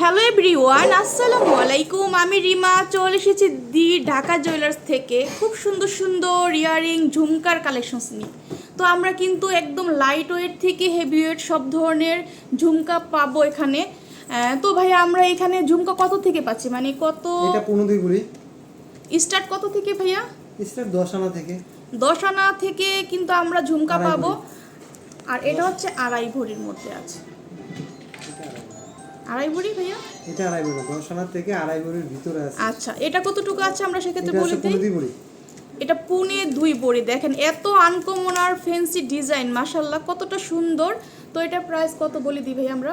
Hello everyone আসসালামু আলাইকুম। আমি রিমা চলে এসেছি দি ঢাকা জুয়েলার্স থেকে। খুব সুন্দর সুন্দর ইয়ারিং ঝুমকার কালেকশনস নিয়ে। তো আমরা কিন্তু একদম লাইট ওয়েট থেকে হেভি ওয়েট সব ধরনের ঝুমকা পাবো এখানে। তো ভাই আমরা এখানে ঝুমকা কত থেকে পাচ্ছি? মানে কত এটা পনেরো দুই স্টার্ট কত থেকে ভাইয়া? স্টার দশ আনা থেকে। দশ আনা থেকে কিন্তু আমরা ঝুমকা পাবো। আর এটা হচ্ছে আড়াই ভরির মধ্যে আছে। আড়াই ভরি ভাইয়া? এটা আড়াই বুড়ি দশ আনা থেকে আড়াই বুড়ির ভিতরে আছে। আচ্ছা এটা কতটুকু আছে আমরা সেক্ষেত্রে বলে দিই? এটা পুনে দুই বড়ি দেখেন এত আনকমন আর ফ্যান্সি ডিজাইন মাশাল্লাহ কতটা সুন্দর। তো এটা প্রাইস কত বলে দিই ভাই আমরা?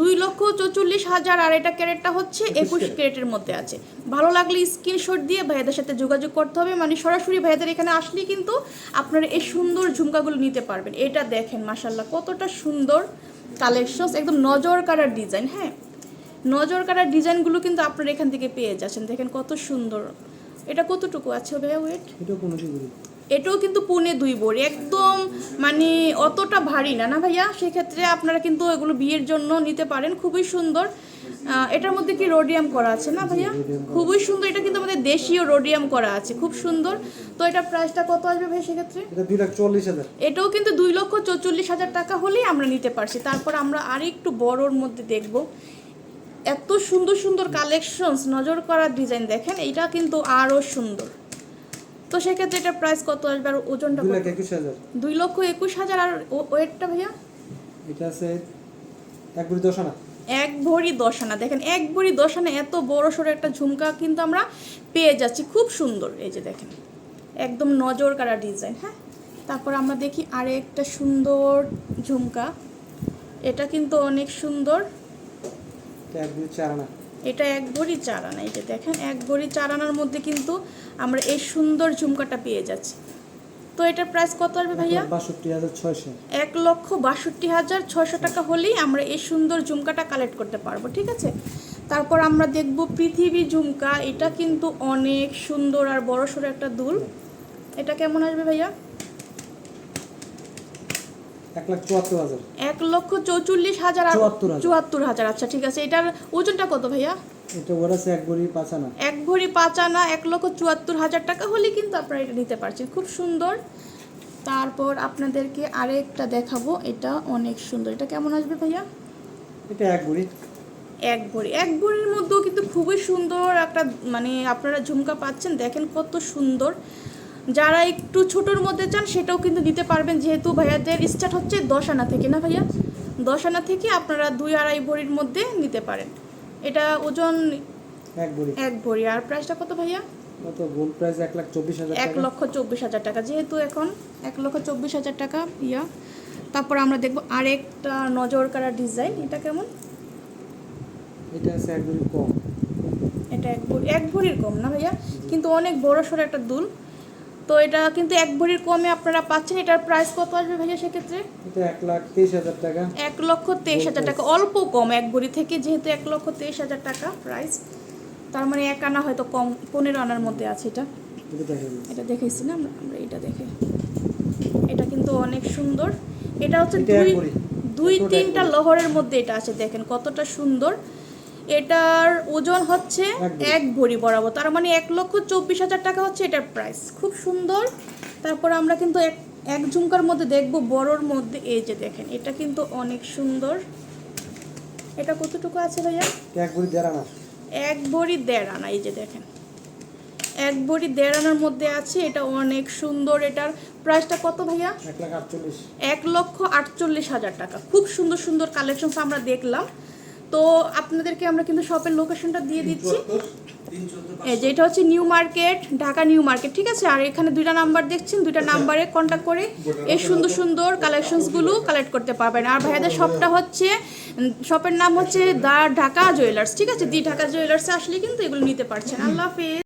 দুই লক্ষ চৌচল্লিশ হাজার আর এটা ক্যারেটটা হচ্ছে একুশ ক্যারেটের মধ্যে আছে। ভালো লাগলে স্ক্রিনশট দিয়ে ভাইয়াদের সাথে যোগাযোগ করতে হবে। মানে সরাসরি ভাইয়াদের এখানে আসলে কিন্তু আপনারা এই সুন্দর ঝুমকাগুলো নিতে পারবেন। এটা দেখেন মাশাল্লাহ কতটা সুন্দর। কালেকশনস একদম নজর কাটার ডিজাইন হ্যাঁ? নজর কাটার ডিজাইনগুলো কিন্তু আপনারা এখান থেকে পেয়ে যাচ্ছেন। দেখেন কত সুন্দর। এটা কতটুকু আছে ভাইয়া? ওয়েট এটাও কিন্তু পুনে দুই বড়ি। একদম মানে অতটা ভারী না না ভাইয়া? সেক্ষেত্রে আপনারা কিন্তু এগুলো বিয়ের জন্য নিতে পারেন। খুবই সুন্দর। এটার মধ্যে কি রোডিয়াম করা আছে না ভাইয়া? খুবই সুন্দর এটা কিন্তু আমাদের দেশীয় রোডিয়াম করা আছে খুব সুন্দর। তো এটা প্রাইসটা কত আসবে ভাই সেক্ষেত্রে? এটাও কিন্তু দুই লক্ষ চৌচল্লিশ হাজার টাকা হলেই আমরা নিতে পারছি। তারপর আমরা আরেকটু বড়োর মধ্যে দেখব। এত সুন্দর সুন্দর কালেকশনস নজর করার ডিজাইন দেখেন এটা কিন্তু আরও সুন্দর। তো সেক্ষেত্রে এটা প্রাইস কত আসবে আর ওজনটা দুই লক্ষ একুশ হাজার আর ওয়েটটা ভাইয়া? এটা আছে এক বুড়ি দশ আনা। এক ভরি দশ আনা দেখেন এক ভরি দশানা এত বড় সড়ো একটা ঝুমকা কিন্তু আমরা পেয়ে যাচ্ছি। খুব সুন্দর। এই যে দেখেন একদম নজর কাড়া ডিজাইন হ্যাঁ? তারপর আমরা দেখি আরে একটা সুন্দর ঝুমকা। এটা কিন্তু অনেক সুন্দর। এটা এক চার আনা এটা এক ভরি চার আনা এই যে দেখেন এক ভরি চার আনার মধ্যে কিন্তু আমরা এই সুন্দর ঝুমকাটা পেয়ে যাচ্ছি। তো এটার প্রাইস কত আসবে ভাইয়া? বাষট্টি হাজার ছয়শো। এক লক্ষ বাষট্টি হাজার ছয়শো টাকা হলেই আমরা এই সুন্দর ঝুমকাটা কালেক্ট করতে পারব ঠিক আছে? তারপর আমরা দেখব পৃথিবী ঝুমকা এটা কিন্তু অনেক সুন্দর আর বড় সড়ো একটা দুল। এটা কেমন আসবে ভাইয়া? এক লক্ষ চৌচল্লিশ হাজার। চুয়াত্তর হাজার আচ্ছা ঠিক আছে। এটার ওজনটা কত ভাইয়া? এটা ওর আছে এক বুড়ি পাঁচ এক ভরি পাঁচ আনা এক লক্ষ চুয়াত্তর হাজার টাকা হলে কিন্তু আপনারা এটা নিতে পারছেন। খুব সুন্দর। তারপর আপনাদেরকে আরেকটা দেখাবো। এটা অনেক সুন্দর। এটা কেমন আসবে ভাইয়া? এটা এক বুড়ি এক ভরি। এক ভরির মধ্যেও কিন্তু খুবই সুন্দর একটা মানে আপনারা ঝুমকা পাচ্ছেন। দেখেন কত সুন্দর। যারা একটু ছোটোর মধ্যে চান সেটাও কিন্তু নিতে পারবেন। যেহেতু ভাইয়াদের স্টার্ট হচ্ছে দশ আনা থেকে না ভাইয়া? দশ আনা থেকে আপনারা দুই আড়াই ভরির মধ্যে নিতে পারেন। এটা ওজন এক ভরি। এক ভরি। আর প্রাইসটা কত ভাইয়া? কত? গোল্ড প্রাইস এক লাখ চব্বিশ হাজার এক টাকা। লক্ষ চব্বিশ হাজার টাকা। যেহেতু এখন এক লক্ষ চব্বিশ হাজার টাকা ইয়া তারপর আমরা দেখব আরেকটা নজর কাড়া ডিজাইন এটা কেমন? এটা আছে এক বুড়ি কম। এটা এক ভরি এক ভরির কম না ভাইয়া? কিন্তু অনেক বড় সড়ো একটা দুল। তো এটা কিন্তু এক ভরির কমে আপনারা পাচ্ছেন। এটার প্রাইস কত আসবে ভাইয়া সেক্ষেত্রে? এটা এক লাখ তেইশ হাজার টাকা। এক লক্ষ তেইশ হাজার টাকা। অল্প কম এক ভরি থেকে যেহেতু এক লক্ষ তেইশ হাজার টাকা প্রাইস তার মানে এক আনা হয়তো কম পনেরো আনার মধ্যে আছে এটা। এটা দেখে এটা দেখেছি না? আমরা এটা দেখে। এটা কিন্তু অনেক সুন্দর। এটা হচ্ছে দুই দুই তিনটা লহরের মধ্যে এটা আছে দেখেন কতটা সুন্দর। এটার ওজন হচ্ছে এক ভরি। বরাবর। তার মানে এক লক্ষ চব্বিশ হাজার টাকা হচ্ছে এটার প্রাইস খুব সুন্দর। তারপর আমরা কিন্তু এক এক ঝুমকার মধ্যে দেখব বড়োর মধ্যে এই যে দেখেন এটা কিন্তু অনেক সুন্দর। এটা কতটুকু আছে ভাইয়া? এক বুড়ি দেড় আনা। এক ভরি দেড় আনা এই যে দেখেন। এক ভরি দেড় আনার মধ্যে আছে এটা অনেক সুন্দর এটার। প্রাইসটা কত ভাইয়া? এক লক্ষ আটচল্লিশ হাজার টাকা। খুব সুন্দর সুন্দর কালেকশন আমরা দেখলাম। তো আপনাদেরকে আমরা কিন্তু শপের লোকেশনটা দিয়ে দিচ্ছি। যেটা যে এটা হচ্ছে New Market Dhaka New Market ঠিক আছে? আর এখানে দুইটা নাম্বার দেখছেন? দুইটা নাম্বারে কন্ট্যাক্ট করে এই সুন্দর সুন্দর কালেকশনসগুলো কালেক্ট করতে পারবেন। আর ভাইয়াদের শপটা হচ্ছে শপের নাম হচ্ছে দা ঢাকা জুয়েলার্স ঠিক আছে? দি ঢাকা জুয়েলার্সে আসলে কিন্তু এগুলো নিতে পারছেন। আল্লাহ হাফেজ।